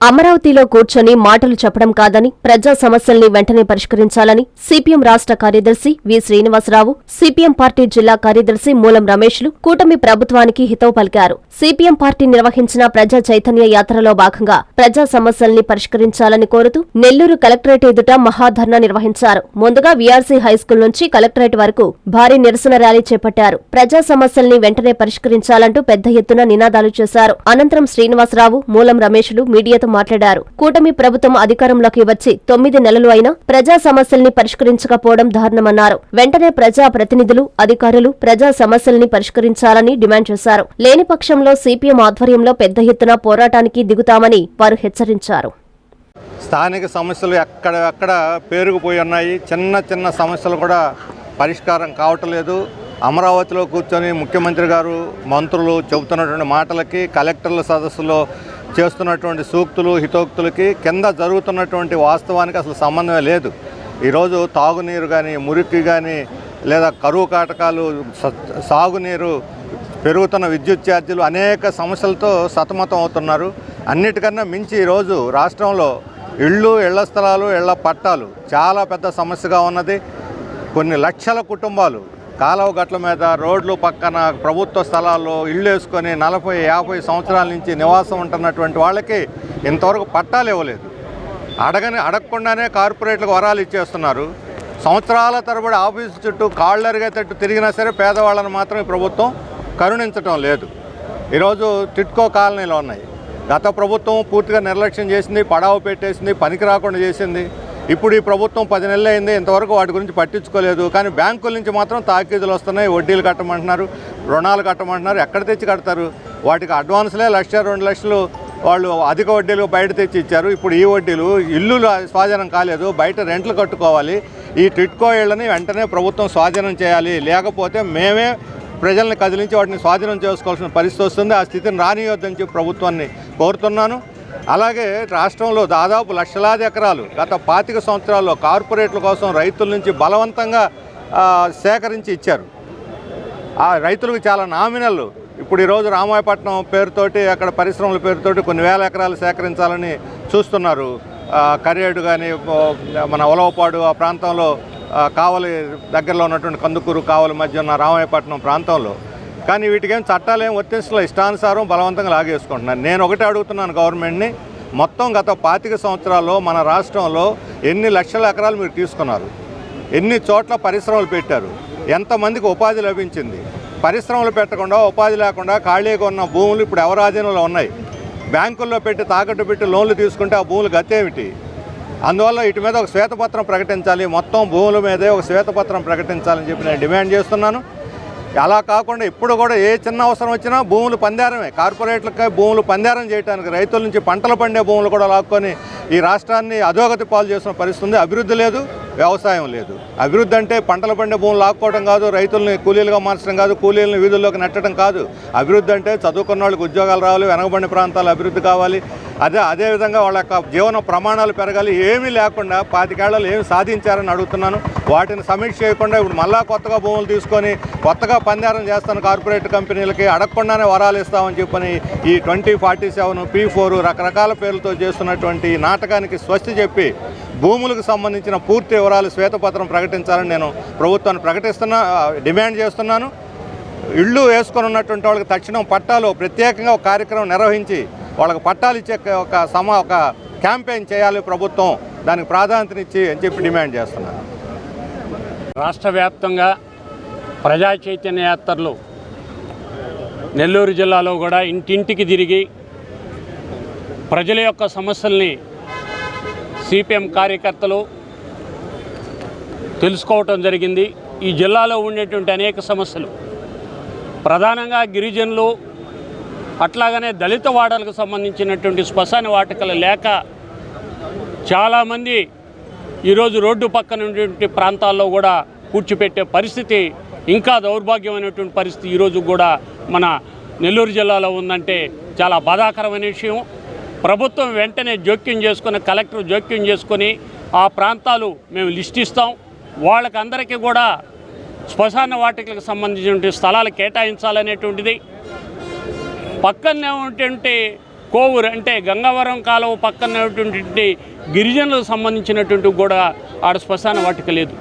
అమరావతిలో కూర్చొని మాటలు చెప్పడం కాదని ప్రజా సమస్యల్ని వెంటనే పరిష్కరించాలని సిపిఎం రాష్ట్ర కార్యదర్శి వి శ్రీనివాసరావు సిపిఎం పార్టీ జిల్లా కార్యదర్శి మూలం రమేష్లు కూటమి ప్రభుత్వానికి హితవు పలికారు. సిపిఎం పార్టీ నిర్వహించిన ప్రజా చైతన్య యాత్రలో భాగంగా ప్రజా సమస్యల్ని పరిష్కరించాలని కోరుతూ నెల్లూరు కలెక్టరేట్ ఎదుట మహాధర్నా నిర్వహించారు. ముందుగా వీఆర్సీ హైస్కూల్ నుంచి కలెక్టరేట్ వరకు భారీ నిరసన ర్యాలీ చేపట్టారు. ప్రజా సమస్యల్ని వెంటనే పరిష్కరించాలంటూ పెద్ద ఎత్తున నినాదాలు చేశారు. అనంతరం శ్రీనివాసరావు మూలం రమేష్లు మీడియాతో మాట్లాడారు. కూటమి ప్రభుత్వం అధికారంలోకి వచ్చి తొమ్మిది నెలలు అయినా ప్రజా సమస్యల్ని పరిష్కరించకపోవడం దారుణమన్నారు. వెంటనే ప్రజా ప్రతినిధులు అధికారులు ప్రజా సమస్యల్ని పరిష్కరించాలని డిమాండ్ చేశారు. లేని పక్షంలో సిపిఎం ఆధ్వర్యంలో పెద్ద ఎత్తున పోరాటానికి దిగుతామని వారు హెచ్చరించారు. స్థానిక సమస్యలు ఎక్కడ ఎక్కడ పేరుకుపోయి ఉన్నాయి? చిన్న చిన్న సమస్యలు కూడా పరిష్కారం కావటం లేదు. అమరావతిలో కూర్చొని ముఖ్యమంత్రి గారు మంత్రులు చెబుతున్నటువంటి మాటలకి కలెక్టర్ల సదస్సులో చేస్తున్నటువంటి సూక్తులు హితోక్తులకి కింద జరుగుతున్నటువంటి వాస్తవానికి అసలు సంబంధమే లేదు. ఈరోజు తాగునీరు కానీ మురికి కానీ లేదా కరువు కాటకాలు సాగునీరు పెరుగుతున్న విద్యుత్ ఛార్జీలు అనేక సమస్యలతో సతమతం అవుతున్నారు. అన్నిటికన్నా మించి ఈరోజు రాష్ట్రంలో ఇళ్ళు ఇళ్ళ స్థలాలు ఇళ్ళ పట్టాలు చాలా పెద్ద సమస్యగా ఉన్నది. కొన్ని లక్షల కుటుంబాలు కాలువ గట్ల మీద రోడ్లు పక్కన ప్రభుత్వ స్థలాల్లో ఇళ్ళు వేసుకొని నలభై యాభై సంవత్సరాల నుంచి నివాసం ఉంటున్నటువంటి వాళ్ళకి ఇంతవరకు పట్టాలు ఇవ్వలేదు. అడగని అడగకుండానే కార్పొరేట్లకు వరాలు ఇచ్చేస్తున్నారు. సంవత్సరాల తరబడి ఆఫీసు చుట్టూ కాళ్ళు అరిగేటట్టు తిరిగినా సరే పేదవాళ్ళని మాత్రం ప్రభుత్వం కరుణించటం లేదు. ఈరోజు టిట్కో కాలనీలు ఉన్నాయి. గత ప్రభుత్వం పూర్తిగా నిర్లక్ష్యం చేసింది పడావు పెట్టేసింది పనికి రాకుండా చేసింది. ఇప్పుడు ఈ ప్రభుత్వం పది నెలలు అయింది ఇంతవరకు వాటి గురించి పట్టించుకోలేదు. కానీ బ్యాంకుల నుంచి మాత్రం తాకీదులు వస్తున్నాయి వడ్డీలు కట్టమంటున్నారు రుణాలు కట్టమంటున్నారు. ఎక్కడ తెచ్చి కడతారు? వాటికి అడ్వాన్స్లే లక్ష రెండు లక్షలు వాళ్ళు అధిక వడ్డీలు బయట తెచ్చి ఇచ్చారు. ఇప్పుడు ఈ వడ్డీలు ఇల్లు స్వాధీనం కాలేదు బయట రెంట్లు కట్టుకోవాలి. ఈ టిట్కో ఇళ్ళని వెంటనే ప్రభుత్వం స్వాధీనం చేయాలి. లేకపోతే మేమే ప్రజల్ని కదిలించి వాటిని స్వాధీనం చేసుకోవాల్సిన పరిస్థితి వస్తుంది. ఆ స్థితిని రానియొద్దని చెప్పి ప్రభుత్వాన్ని కోరుతున్నాను. అలాగే రాష్ట్రంలో దాదాపు లక్షలాది ఎకరాలు గత పాతిక సంవత్సరాల్లో కార్పొరేట్ల కోసం రైతుల నుంచి బలవంతంగా సేకరించి ఇచ్చారు. ఆ రైతులకు చాలా నామినల్ ఇప్పుడు ఈరోజు రామాయపట్నం పేరుతోటి అక్కడ పరిశ్రమల పేరుతోటి కొన్ని వేల ఎకరాలు సేకరించాలని చూస్తున్నారు. కరేడు కరియేడు కానీ మన ఉలవపాడు ఆ ప్రాంతంలో కావలి దగ్గరలో ఉన్నటువంటి కందుకూరు కావలి మధ్య ఉన్న రామాయపట్నం ప్రాంతంలో. కానీ వీటికేం చట్టాలు ఏం వర్తించలే ఇష్టానుసారం బలవంతంగా లాగేసుకుంటున్నాను నేను ఒకటే అడుగుతున్నాను గవర్నమెంట్ని. మొత్తం గత పాతిక సంవత్సరాల్లో మన రాష్ట్రంలో ఎన్ని లక్షల ఎకరాలు మీరు తీసుకున్నారు? ఎన్ని చోట్ల పరిశ్రమలు పెట్టారు? ఎంతమందికి ఉపాధి లభించింది? పరిశ్రమలు పెట్టకుండా ఉపాధి లేకుండా ఖాళీగా ఉన్న భూములు ఇప్పుడు ఎవరి ఆధీనంలో ఉన్నాయి? బ్యాంకుల్లో పెట్టి తాకట్టు పెట్టి లోన్లు తీసుకుంటే ఆ భూములు గతేమిటి? అందువల్ల ఇటు మీద ఒక శ్వేతపత్రం ప్రకటించాలి. మొత్తం భూముల మీదే ఒక శ్వేతపత్రం ప్రకటించాలని చెప్పి నేను డిమాండ్ చేస్తున్నాను. అలా కాకుండా ఇప్పుడు కూడా ఏ చిన్న అవసరం వచ్చినా భూములు పందారమే. కార్పొరేట్లకి భూములు పందారం చేయడానికి రైతుల నుంచి పంటలు పండే భూములు కూడా లాక్కొని ఈ రాష్ట్రాన్ని అధోగతి పాలు చేసిన పరిస్థితి ఉంది అభివృద్ధి లేదు వ్యవసాయం లేదు. అభివృద్ధి అంటే పంటలు పండే భూములు లాక్కోవడం కాదు రైతుల్ని కూలీలుగా మార్చడం కాదు కూలీలను వీధుల్లోకి నెట్టడం కాదు. అభివృద్ధి అంటే చదువుకున్న వాళ్ళకి ఉద్యోగాలు రావాలి వెనకబడిన ప్రాంతాలు అభివృద్ధి కావాలి. అదే అదేవిధంగా వాళ్ళ యొక్క జీవన ప్రమాణాలు పెరగాలి. ఏమీ లేకుండా పాతికేళ్ళలో ఏమి సాధించారని అడుగుతున్నాను. వాటిని సమీక్ష చేయకుండా ఇప్పుడు మళ్ళా కొత్తగా భూములు తీసుకొని కొత్తగా పందారం చేస్తాను కార్పొరేట్ కంపెనీలకి అడగకుండానే వరాలు ఇస్తామని చెప్పని ఈ twenty forty seven P four రకరకాల పేర్లతో చేస్తున్నటువంటి నాటకానికి స్వస్తి చెప్పి భూములకు సంబంధించిన పూర్తి వివరాలు శ్వేతపత్రం ప్రకటించాలని నేను ప్రభుత్వాన్ని ప్రకటిస్తున్నా డిమాండ్ చేస్తున్నాను. ఇళ్ళు వేసుకొని ఉన్నటువంటి వాళ్ళకి తక్షణం పట్టాలు ప్రత్యేకంగా ఒక కార్యక్రమం నిర్వహించి వాళ్ళకి పట్టాలు ఇచ్చే ఒక సమ ఒక క్యాంపెయిన్ చేయాలి ప్రభుత్వం. దానికి ప్రాధాన్యతనిచ్చి అని చెప్పి డిమాండ్ చేస్తున్నాను రాష్ట్ర వ్యాప్తంగా ప్రజా చైతన్య యాత్రలు నెల్లూరు జిల్లాలో కూడా ఇంటింటికి తిరిగి ప్రజల యొక్క సమస్యల్ని సిపిఎం కార్యకర్తలు తెలుసుకోవటం జరిగింది. ఈ జిల్లాలో ఉండేటువంటి అనేక సమస్యలు. ప్రధానంగా గిరిజనులు అట్లాగనే దళిత వాడలకు సంబంధించినటువంటి శ్మశాన వాటికలు లేక చాలామంది ఈరోజు రోడ్డు పక్కన ఉన్నటువంటి ప్రాంతాల్లో కూడా కూర్చిపెట్టే పరిస్థితి ఇంకా దౌర్భాగ్యమైనటువంటి పరిస్థితి ఈరోజు కూడా మన నెల్లూరు జిల్లాలో ఉందంటే చాలా బాధాకరమైన విషయం. ప్రభుత్వం వెంటనే జోక్యం చేసుకుని కలెక్టర్ జోక్యం చేసుకొని ఆ ప్రాంతాలు మేము లిస్ట్ ఇస్తాం. వాళ్ళకందరికీ కూడా శ్మశాన వాటికలకు సంబంధించినటువంటి స్థలాలు కేటాయించాలనేటువంటిది పక్కనే ఉన్నటువంటి కోవూరు అంటే గంగవరం కాలువ పక్కన ఉన్నటువంటి గిరిజనులకు సంబంధించినటువంటి కూడా ఆడ శ్మశాన వాటిక లేదు.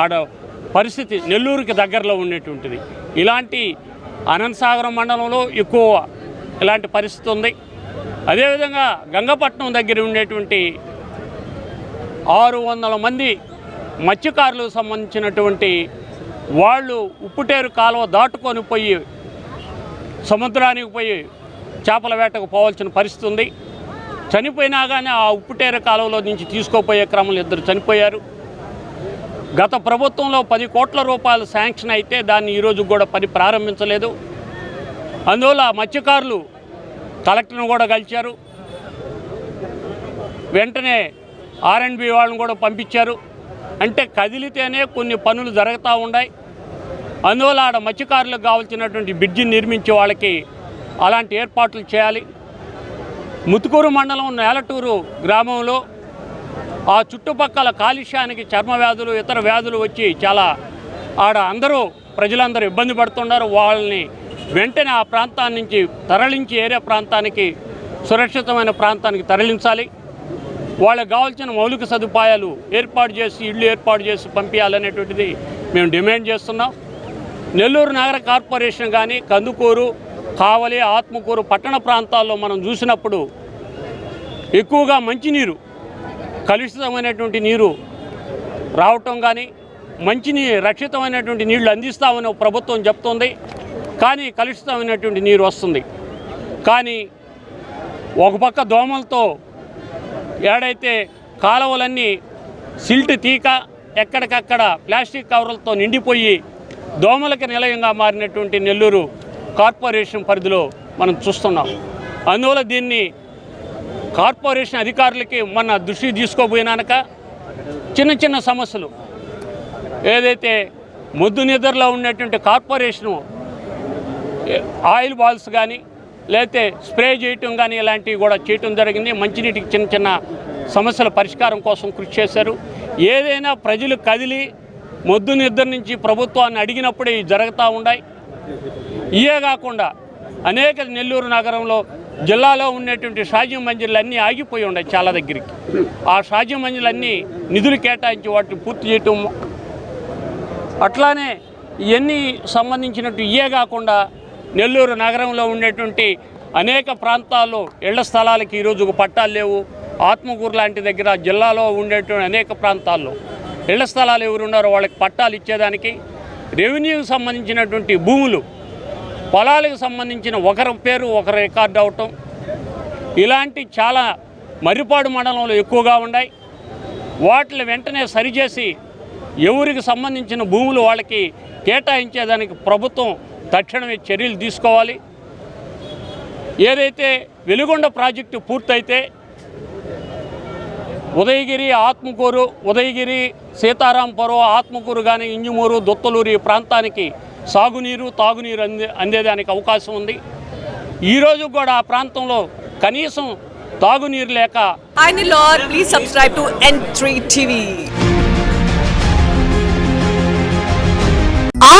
ఆడ పరిస్థితి నెల్లూరుకి దగ్గరలో ఉండేటువంటిది. ఇలాంటి అనంతసాగరం మండలంలో ఎక్కువ ఇలాంటి పరిస్థితి ఉంది. అదేవిధంగా గంగపట్నం దగ్గర ఉండేటువంటి ఆరు వందల మంది మత్స్యకారులకు సంబంధించినటువంటి వాళ్ళు ఉప్పుటేరు కాలువ దాటుకొని పోయి సముద్రానికి పోయి చేపల వేటకు పోవాల్సిన పరిస్థితి ఉంది. చనిపోయినా కానీ ఆ ఉప్పుటేర కాలువలో నుంచి తీసుకోపోయే క్రమంలో ఇద్దరు చనిపోయారు. గత ప్రభుత్వంలో పది కోట్ల రూపాయలు శాంక్షన్ అయితే దాన్ని ఈరోజు కూడా పని ప్రారంభించలేదు. అందువల్ల మత్స్యకారులు కలెక్టర్ను కూడా కలిశారు. వెంటనే ఆర్ఎండ్బి వాళ్ళని కూడా పంపించారు. అంటే కదిలితేనే కొన్ని పనులు జరుగుతూ ఉన్నాయి. అందువల్ల ఆడ మత్స్యకారులకు కావాల్సినటువంటి బ్రిడ్జిని నిర్మించే వాళ్ళకి అలాంటి ఏర్పాట్లు చేయాలి. ముతుకూరు మండలం నేలటూరు గ్రామంలో ఆ చుట్టుపక్కల కాలుష్యానికి చర్మ వ్యాధులు ఇతర వ్యాధులు వచ్చి చాలా ఆడ అందరూ ప్రజలందరూ ఇబ్బంది పడుతున్నారు. వాళ్ళని వెంటనే ఆ ప్రాంతాన్ని నుంచి తరలించి ఏరే ప్రాంతానికి సురక్షితమైన ప్రాంతానికి తరలించాలి. వాళ్ళకి కావాల్సిన మౌలిక సదుపాయాలు ఏర్పాటు చేసి ఇళ్ళు ఏర్పాటు చేసి పంపించాలనేటువంటిది మేము డిమాండ్ చేస్తున్నాం. నెల్లూరు నగర కార్పొరేషన్ కానీ కందుకూరు కావలి ఆత్మకూరు పట్టణ ప్రాంతాల్లో మనం చూసినప్పుడు ఎక్కువగా మంచినీరు కలుషితమైనటువంటి నీరు రావటం కానీ మంచిని రక్షితమైనటువంటి నీళ్ళు అందిస్తామని ప్రభుత్వం చెప్తుంది. కానీ కలుషితమైనటువంటి నీరు వస్తుంది. కానీ ఒక పక్క దోమలతో ఏడైతే కాలువలన్నీ సిల్ట్ తీక ఎక్కడికక్కడ ప్లాస్టిక్ కవర్లతో నిండిపోయి దోమలకి నిలయంగా మారినటువంటి నెల్లూరు కార్పొరేషన్ పరిధిలో మనం చూస్తున్నాం. అందువల్ల దీన్ని కార్పొరేషన్ అధికారులకి మన దృష్టి తీసుకోపోయినాక చిన్న చిన్న సమస్యలు. ఏదైతే ముద్దు నిద్రలో ఉన్నటువంటి కార్పొరేషను ఆయిల్ బాల్స్ కానీ లేతే స్ప్రే చేయటం కానీ ఇలాంటివి కూడా చేయటం జరిగింది. మంచినీటికి చిన్న చిన్న సమస్యల పరిష్కారం కోసం కృషి చేశారు. ఏదైనా ప్రజలు కదిలి మొద్దు నిద్ర నుంచి ప్రభుత్వాన్ని అడిగినప్పుడే జరుగుతూ ఉన్నాయి ఇవే కాకుండా అనేక నెల్లూరు నగరంలో జిల్లాలో ఉండేటువంటి షాజీ మంజిర్లు అన్నీ ఆగిపోయి ఉన్నాయి చాలా దగ్గరికి. ఆ షాజీ మంజిళ్ళన్నీ అన్నీ నిధులు కేటాయించి వాటిని పూర్తి చేయటం అట్లానే ఇవన్నీ సంబంధించినట్టు ఇవే కాకుండా నెల్లూరు నగరంలో ఉండేటువంటి అనేక ప్రాంతాల్లో ఇళ్ళ స్థలాలకి ఈరోజు పట్టాలు లేవు. ఆత్మకూరు లాంటి దగ్గర జిల్లాలో ఉండేటువంటి అనేక ప్రాంతాల్లో ఇళ్ళ స్థలాలు ఎవరున్నారో వాళ్ళకి పట్టాలు ఇచ్చేదానికి రెవెన్యూకి సంబంధించినటువంటి భూములు పొలాలకు సంబంధించిన ఒకరి పేరు ఒకరు రికార్డు అవటం ఇలాంటి చాలా మర్రిపాడు మండలంలో ఎక్కువగా ఉన్నాయి. వాటిని వెంటనే సరిచేసి ఎవరికి సంబంధించిన భూములు వాళ్ళకి కేటాయించేదానికి ప్రభుత్వం తక్షణమే చర్యలు తీసుకోవాలి. ఏదైతే వెలుగొండ ప్రాజెక్టు పూర్తయితే ఉదయగిరి ఆత్మకూరు ఉదయగిరి సీతారాంపురం ఆత్మకూరు కానీ ఇంజుమూరు దొత్తలూరు ఈ ప్రాంతానికి సాగునీరు తాగునీరు అందే అందేదానికి అవకాశం ఉంది. ఈరోజు కూడా ఆ ప్రాంతంలో కనీసం తాగునీరు లేక Hi Nilor, please subscribe to N3